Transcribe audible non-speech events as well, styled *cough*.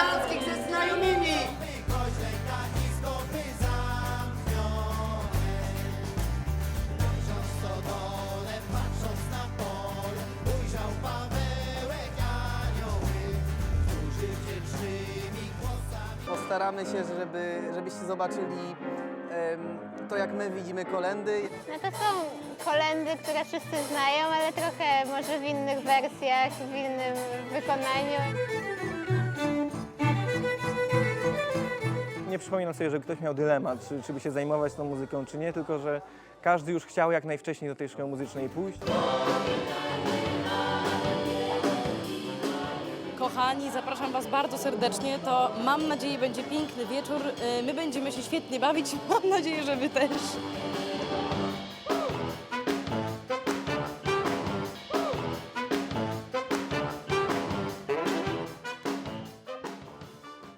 partyzanckich ze znajomymi. Staramy się, żeby, żebyście zobaczyli to, jak my widzimy kolendy. No to są kolendy, które wszyscy znają, ale trochę może w innych wersjach, w innym wykonaniu. Przypominam sobie, że ktoś miał dylemat, czy, czy by się zajmować tą muzyką, czy nie, tylko że każdy już chciał jak najwcześniej do tej szkoły muzycznej pójść. Kochani, zapraszam Was bardzo serdecznie. To mam nadzieję będzie piękny wieczór. Y, My będziemy się świetnie bawić. *laughs* Mam nadzieję, że Wy też.